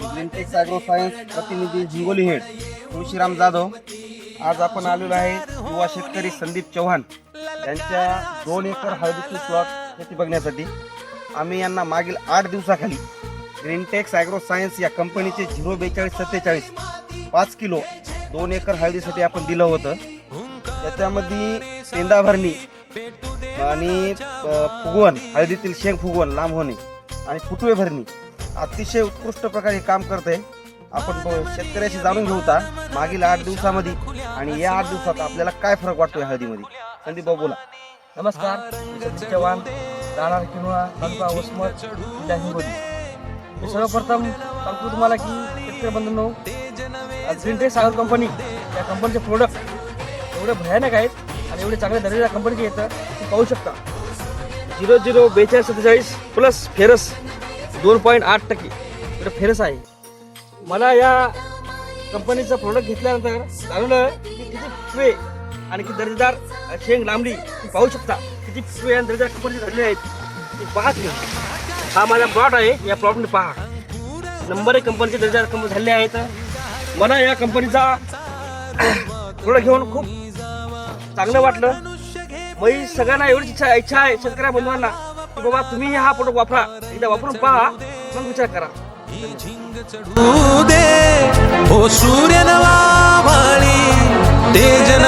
ग्रीनटेक्स agro science प्रतिनिधी Hingoli head Tulshiram Jadhav. आज आपण आलेलो आहे युवा शेतकरी संदीप चव्हाण यांच्या दोन एकर हळदीची प्लॉट शेती बघण्यासाठी. आम्ही यांना मागील आठ दिवसाखाली ग्रीनटेक्स ॲग्रो सायन्स या कंपनीचे झिरो बेचाळीस सत्तेचाळीस पाच किलो दोन एकर हळदीसाठी आपण दिलं होतं. त्याच्यामध्ये पेंदा भरणी आणि फुगवन फुगवण हळदीतील शेंग फुगवण लांब होणे आणि फुटवे भरणी. अतिशय उत्कृष्ट प्रकारे काम करत आहे आपण शेतकऱ्याशी जाणून घेऊ होता मागील आठ दिवसामध्ये आणि या आठ दिवसात आपल्याला काय फरक वाटतोय हळदीमध्ये? संदीप भाऊ बोला. नमस्कार. मी चव्हाण राहणार किनोळा तालुका वसमत जिल्हा हिंगोली. सर्वप्रथम सांगतो तुम्हाला की शेतकरी बंधूंनो ग्रीनटेक सागर कंपनी या कंपनीचे प्रोडक्ट एवढे भयानक आहेत आणि एवढे चांगल्या दर्जाच्या कंपनीचे येतं पाहू शकता. झिरो झिरो बेचाळीस सत्तेचाळीस प्लस फेरस दोन पॉईंट आठ टक्के. तर फेरस आहे. मला या कंपनीचं प्रोडक्ट घेतल्यानंतर जाणवलं की किती फ्रे आणि किती दर्जेदार शेंग लांबली तुम्ही पाहू शकता किती फ्रे आणि दर्जेदार कंपनीचे झालेले आहेत. ते पहा तुम्ही. हा माझा प्लॉट आहे. या प्लॉटने पहा. नंबर एक कंपनीचे दर्जेदार कंपनी झालेले आहेत. मला या कंपनीचा प्रोडक्ट घेऊन खूप चांगलं वाटलं. मी सगळ्यांना एवढीच इच्छा इच्छा आहे शेतकऱ्या बंधूंना. की बाबा तुम्ही हा प्रोडक्ट वापरा. एकदा वापरून पहा मग विचार करा. दे ओ हो सूर्य नवा तेजन